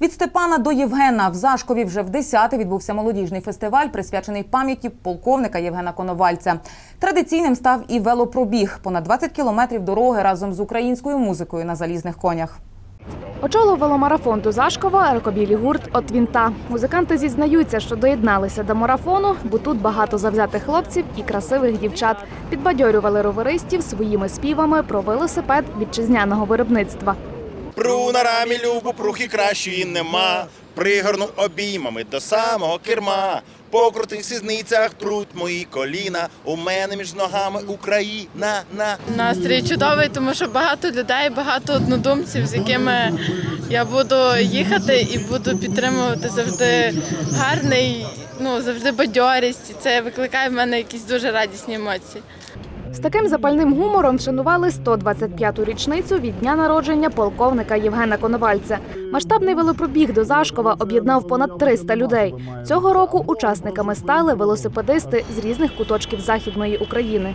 Від Степана до Євгена в Зашкові вже в 10 відбувся молодіжний фестиваль, присвячений пам'яті полковника Євгена Коновальця. Традиційним став і велопробіг понад 20 кілометрів дороги разом з українською музикою на залізних конях. Очолив веломарафон до Зашкова рокобілі гурт «От Вінта». Музиканти зізнаються, що доєдналися до марафону, бо тут багато завзятих хлопців і красивих дівчат. Підбадьорювали роверистів своїми співами про велосипед вітчизняного виробництва. Пру на рамі любу, прухи кращої нема. Пригорну обіймами до самого керма. По крутих сізницях пруть мої коліна. У мене між ногами Україна. На. Настрій чудовий, тому що багато людей, багато однодумців, з якими я буду їхати і буду підтримувати завжди гарний, ну завжди бадьорість. Це викликає в мене якісь дуже радісні емоції. З таким запальним гумором вшанували 125-ту річницю від дня народження полковника Євгена Коновальця. Масштабний велопробіг до Зашкова об'єднав понад 300 людей. Цього року учасниками стали велосипедисти з різних куточків західної України.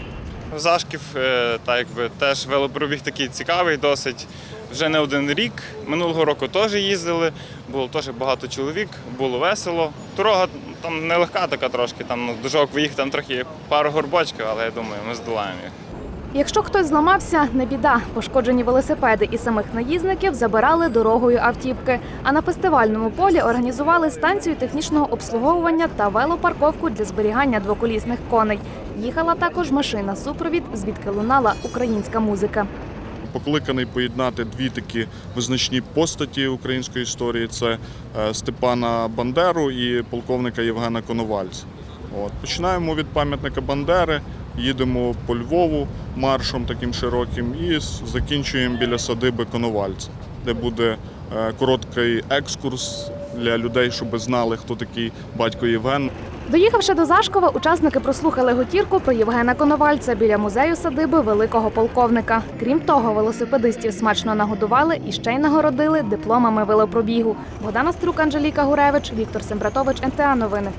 Зашків, е, так якби теж велопробіг такий цікавий, досить вже не один рік. Минулого року теж їздили, було теж багато чоловік, було весело. Дорога там нелегка така трошки, там ну, до жок виїхати, там трохи пару горбочків, але я думаю, ми здолаємо їх. Якщо хтось зламався, не біда. Пошкоджені велосипеди і самих наїзників забирали дорогою автівки. А на фестивальному полі організували станцію технічного обслуговування та велопарковку для зберігання двоколісних коней. Їхала також машина супровід, звідки лунала українська музика. Покликаний поєднати дві такі визначні постаті української історії: це е, Степана Бандеру і полковника Євгена Коновальця. От починаємо від пам'ятника Бандери, їдемо по Львову маршом таким широким і закінчуємо біля садиби Коновальця, де буде е, короткий екскурс для людей, щоб знали, хто такий батько Євген. Доїхавши до Зашкова, учасники прослухали готірку про Євгена Коновальця біля музею садиби великого полковника. Крім того, велосипедистів смачно нагодували і ще й нагородили дипломами велопробігу. Богдана Струк, Анжеліка Гуревич, Віктор Сембратович, НТА Новини.